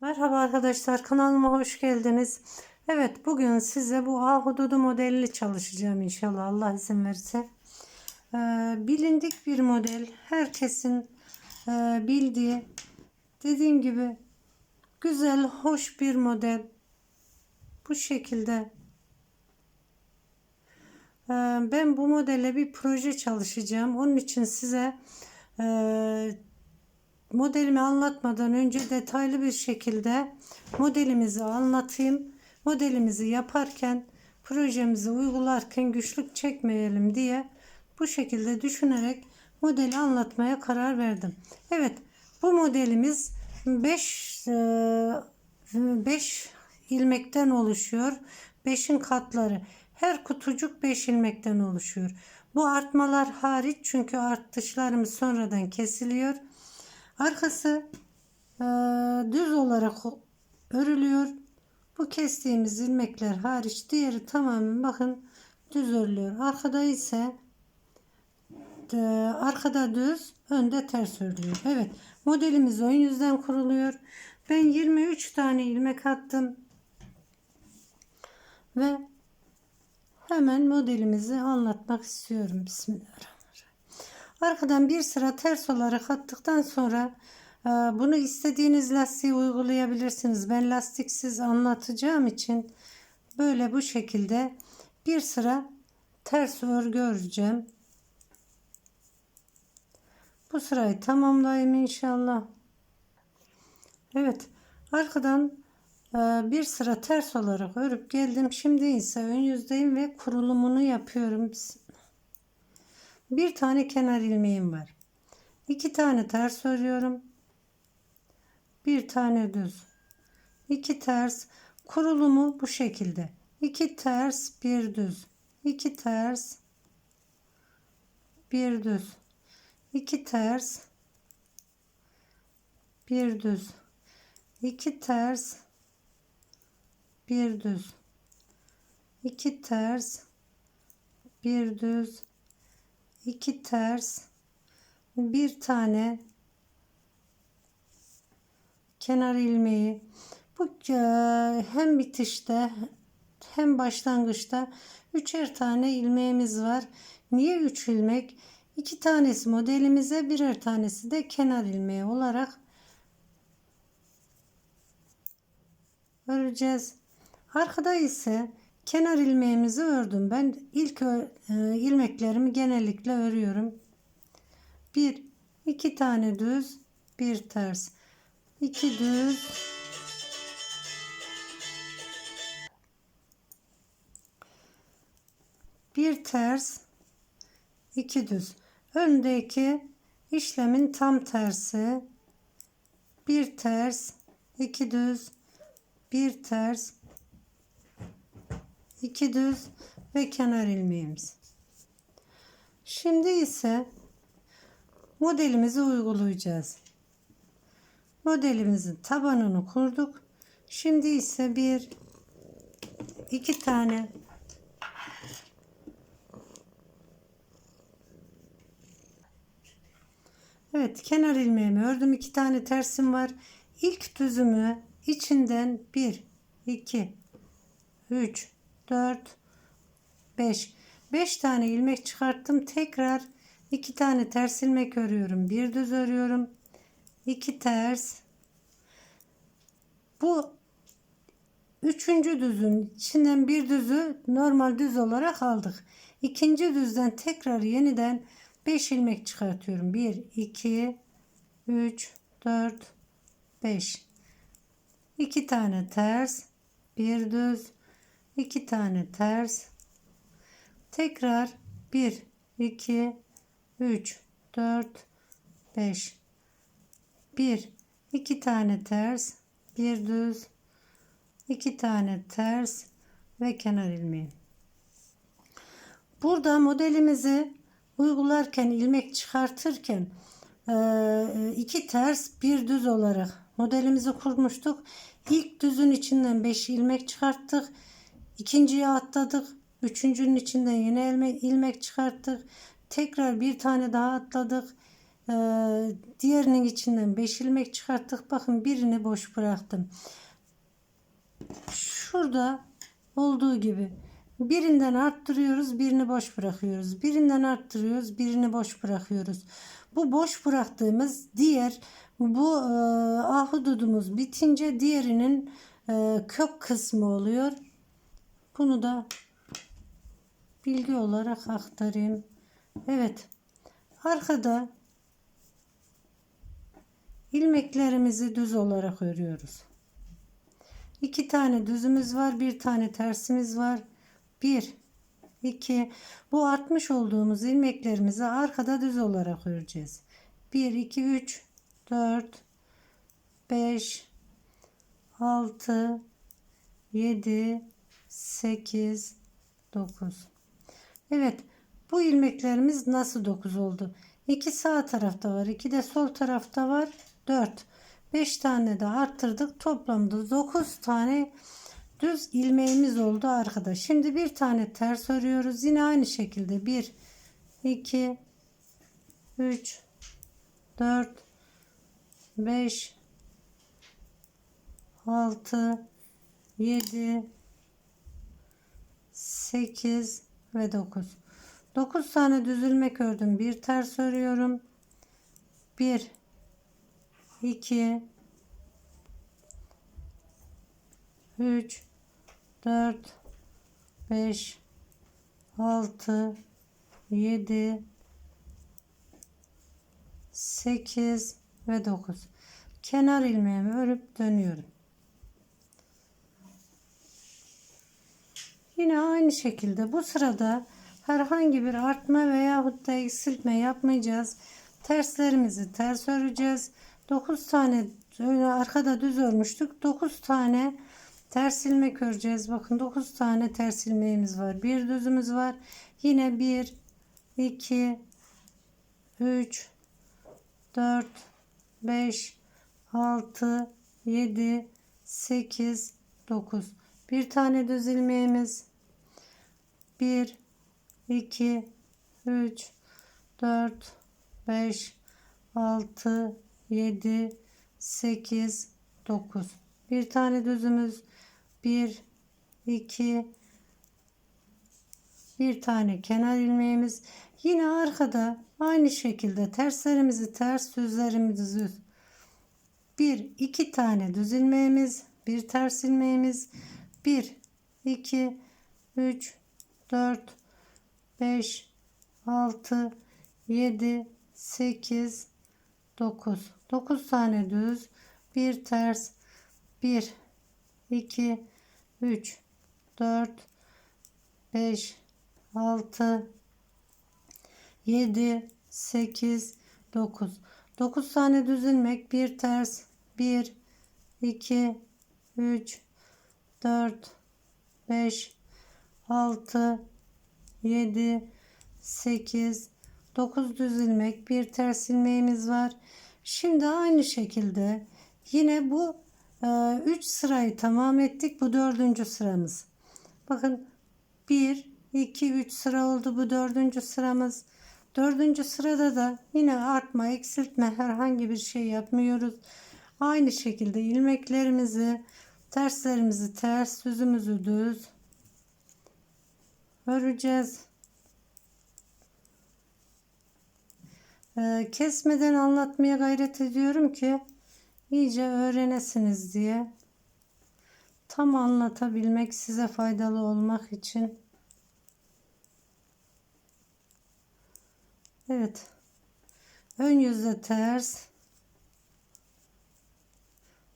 Merhaba arkadaşlar kanalıma hoş geldiniz. Evet bugün size bu ahududu modelini çalışacağım inşallah Allah izin verirse. Ee, bilindik bir model. Herkesin e, bildiği dediğim gibi güzel hoş bir model. Bu şekilde. Ee, ben bu modelle bir proje çalışacağım. Onun için size e, modelimi anlatmadan önce detaylı bir şekilde modelimizi anlatayım. Modelimizi yaparken, projemizi uygularken güçlük çekmeyelim diye bu şekilde düşünerek modeli anlatmaya karar verdim. Evet, bu modelimiz 5 5 ilmekten oluşuyor. 5'in katları. Her kutucuk 5 ilmekten oluşuyor. Bu artmalar hariç çünkü artışlarımız sonradan kesiliyor. Arkası e, düz olarak örülüyor. Bu kestiğimiz ilmekler hariç diğeri tamamen bakın düz örülüyor. Arkada ise e, arkada düz, önde ters örülüyor. Evet, modelimiz ön yüzden kuruluyor. Ben 23 tane ilmek attım. Ve hemen modelimizi anlatmak istiyorum. Bismillahirrahmanirrahim. Arkadan bir sıra ters olarak attıktan sonra e, bunu istediğiniz lastiği uygulayabilirsiniz. Ben lastiksiz anlatacağım için böyle bu şekilde bir sıra ters örgü öreceğim. Bu sırayı tamamlayayım inşallah. Evet arkadan e, bir sıra ters olarak örüp geldim. Şimdi ise ön yüzdeyim ve kurulumunu yapıyorum. Bir tane kenar ilmeğim var. İki tane ters örüyorum. Bir tane düz. İki ters. Kurulumu bu şekilde. İki ters, bir düz. İki ters, bir düz. İki ters, bir düz. İki ters, bir düz. İki ters, bir düz 2 ters bir tane kenar ilmeği bu e, hem bitişte hem başlangıçta üçer tane ilmeğimiz var. Niye 3 ilmek? 2 tanesi modelimize birer tanesi de kenar ilmeği olarak öreceğiz. Arkada ise Kenar ilmeğimizi ördüm. Ben ilk e, ilmeklerimi genellikle örüyorum. Bir, iki tane düz, bir ters. iki düz, bir ters, iki düz. Öndeki işlemin tam tersi. Bir ters, iki düz, bir ters, 2 düz ve kenar ilmeğimiz. Şimdi ise modelimizi uygulayacağız. Modelimizin tabanını kurduk. Şimdi ise bir iki tane Evet kenar ilmeğimi ördüm. iki tane tersim var. İlk düzümü içinden 1 2 3 4 5 5 tane ilmek çıkarttım. Tekrar 2 tane ters ilmek örüyorum. Bir düz örüyorum. 2 ters. Bu üçüncü düzün içinden bir düzü normal düz olarak aldık. İkinci düzden tekrar yeniden 5 ilmek çıkartıyorum. 1 2 3 4 5 2 tane ters. Bir düz 2 tane ters tekrar 1 2 3 4 5 1 2 tane ters bir düz 2 tane ters ve kenar ilmeği burada modelimizi uygularken ilmek çıkartırken iki ters bir düz olarak modelimizi kurmuştuk. İlk düzün içinden 5 ilmek çıkarttık. İkinciye atladık. Üçüncünün içinden yine ilmek, ilmek çıkarttık. Tekrar bir tane daha atladık. Ee, diğerinin içinden 5 ilmek çıkarttık. Bakın birini boş bıraktım. Şurada olduğu gibi birinden arttırıyoruz, birini boş bırakıyoruz. Birinden arttırıyoruz, birini boş bırakıyoruz. Bu boş bıraktığımız diğer bu e, ahududumuz bitince diğerinin e, kök kısmı oluyor. Bunu da bilgi olarak aktarayım. Evet. Arkada ilmeklerimizi düz olarak örüyoruz. İki tane düzümüz var, bir tane tersimiz var. Bir, iki. Bu artmış olduğumuz ilmeklerimizi arkada düz olarak öreceğiz. Bir, iki, üç, dört, beş, altı, yedi, sekiz, dokuz. Evet, bu ilmeklerimiz nasıl 9 oldu? 2 sağ tarafta var, 2 de sol tarafta var. 4. 5 tane de arttırdık. Toplamda 9 tane düz ilmeğimiz oldu arkada. Şimdi bir tane ters örüyoruz. Yine aynı şekilde 1 2 3 4 5 6 7 8 ve 9 9 tane düz ilmek ördüm bir ters örüyorum. 1 2 3 4 5 6 7 8 ve 9 kenar ilmeğimi örüp dönüyorum Yine aynı şekilde bu sırada herhangi bir artma veya da eksiltme yapmayacağız. Terslerimizi ters öreceğiz. 9 tane arkada düz örmüştük. 9 tane ters ilmek öreceğiz. Bakın 9 tane ters ilmeğimiz var. Bir düzümüz var. Yine 1 2 3 4 5 6 7 8 9 bir tane düz ilmeğimiz 1 2 3 4 5 6 7 8 9 bir tane düzümüz. 1 2 bir tane kenar ilmeğimiz. Yine arkada aynı şekilde terslerimizi ters düzlerimizi düz. Bir iki tane düz ilmeğimiz bir ters ilmeğimiz. 1 2 3 4 5 6 7 8 9 9 tane düz bir ters 1 2 3 4 5 6 7 8 9 9 tane düz ilmek bir ters 1 2 3 4 5 6 7 8 9 düz ilmek bir ters ilmeğimiz var. Şimdi aynı şekilde yine bu 3 e, sırayı tamam ettik. Bu dördüncü sıramız. Bakın 1 2 3 sıra oldu bu dördüncü sıramız. Dördüncü sırada da yine artma eksiltme herhangi bir şey yapmıyoruz. Aynı şekilde ilmeklerimizi terslerimizi ters düzümüzü düz öreceğiz. Ee, kesmeden anlatmaya gayret ediyorum ki iyice öğrenesiniz diye. Tam anlatabilmek size faydalı olmak için. Evet. Ön yüzde ters.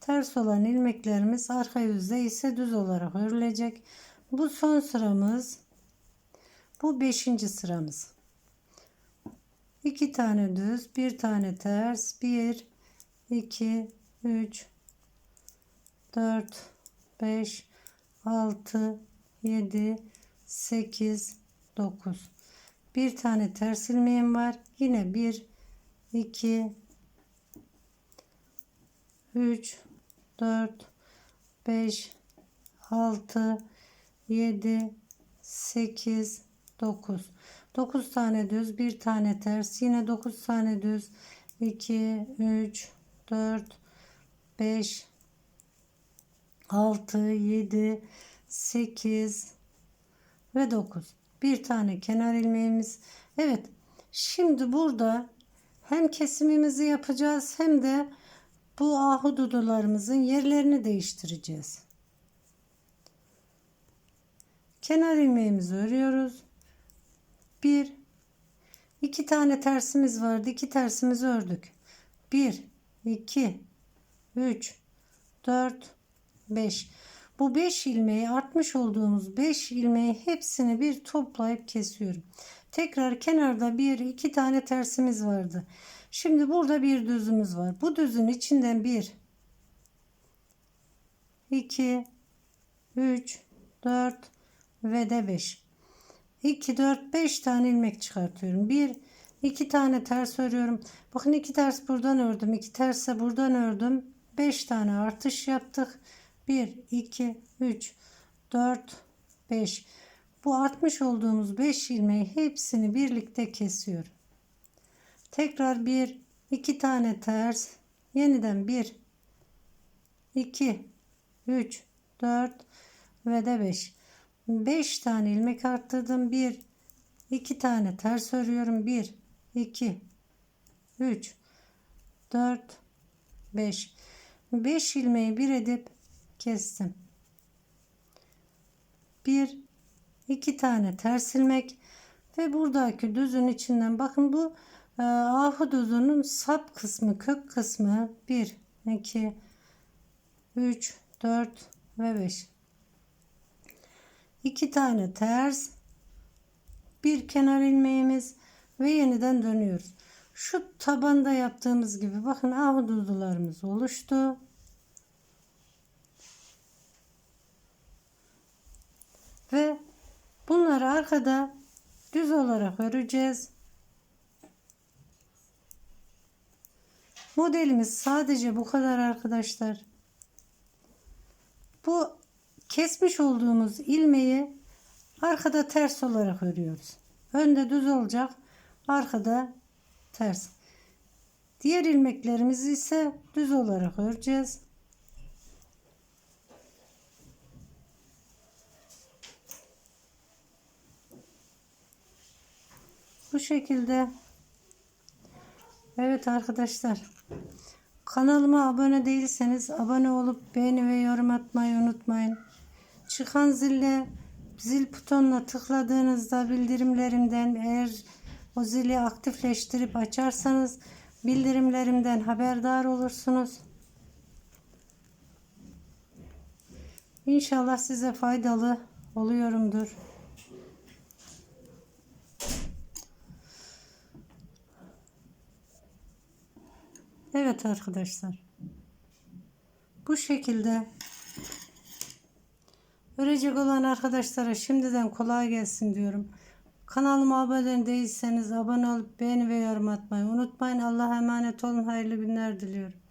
Ters olan ilmeklerimiz arka yüzde ise düz olarak örülecek. Bu son sıramız. Bu beşinci sıramız. İki tane düz, bir tane ters. Bir, iki, üç, dört, beş, altı, yedi, sekiz, dokuz. Bir tane ters ilmeğim var. Yine bir, iki, üç, 4 5 6 7 8 9 9 tane düz bir tane ters yine 9 tane düz 2, 3, 4, 5, 6, 7, 8 ve 9. Bir tane kenar ilmeğimiz. Evet. Şimdi burada hem kesimimizi yapacağız hem de bu ahududularımızın yerlerini değiştireceğiz. Kenar ilmeğimizi örüyoruz. Bir, iki tane tersimiz vardı. iki tersimizi ördük. Bir, iki, üç, dört, beş. Bu beş ilmeği artmış olduğumuz beş ilmeği hepsini bir toplayıp kesiyorum. Tekrar kenarda bir iki tane tersimiz vardı. Şimdi burada bir düzümüz var. Bu düzün içinden bir, iki, üç, dört ve de beş. 2, 4, 5 tane ilmek çıkartıyorum. 1, 2 tane ters örüyorum. Bakın 2 ters buradan ördüm. 2 ters de buradan ördüm. 5 tane artış yaptık. 1, 2, 3, 4, 5. Bu artmış olduğumuz 5 ilmeği hepsini birlikte kesiyorum. Tekrar 1, 2 tane ters. Yeniden 1, 2, 3, 4 ve de 5. 5 tane ilmek arttırdım. 1 2 tane ters örüyorum. 1 2 3 4 5 5 ilmeği bir edip kestim. 1 2 tane ters ilmek. Ve buradaki düzün içinden bakın bu e, ahududunun sap kısmı kök kısmı. 1 2 3 4 ve 5 2 tane ters bir kenar ilmeğimiz ve yeniden dönüyoruz. Şu tabanda yaptığımız gibi bakın ahududularımız oluştu. Ve bunları arkada düz olarak öreceğiz. Modelimiz sadece bu kadar arkadaşlar. Bu kesmiş olduğumuz ilmeği arkada ters olarak örüyoruz. Önde düz olacak, arkada ters. Diğer ilmeklerimizi ise düz olarak öreceğiz. Bu şekilde. Evet arkadaşlar. Kanalıma abone değilseniz abone olup beğeni ve yorum atmayı unutmayın. Çıkan zille zil butonuna tıkladığınızda bildirimlerimden eğer o zili aktifleştirip açarsanız bildirimlerimden haberdar olursunuz. İnşallah size faydalı oluyorumdur. Evet arkadaşlar. Bu şekilde örecek olan arkadaşlara şimdiden kolay gelsin diyorum. Kanalıma abone değilseniz abone olup beğeni ve yorum atmayı unutmayın. Allah'a emanet olun. Hayırlı günler diliyorum.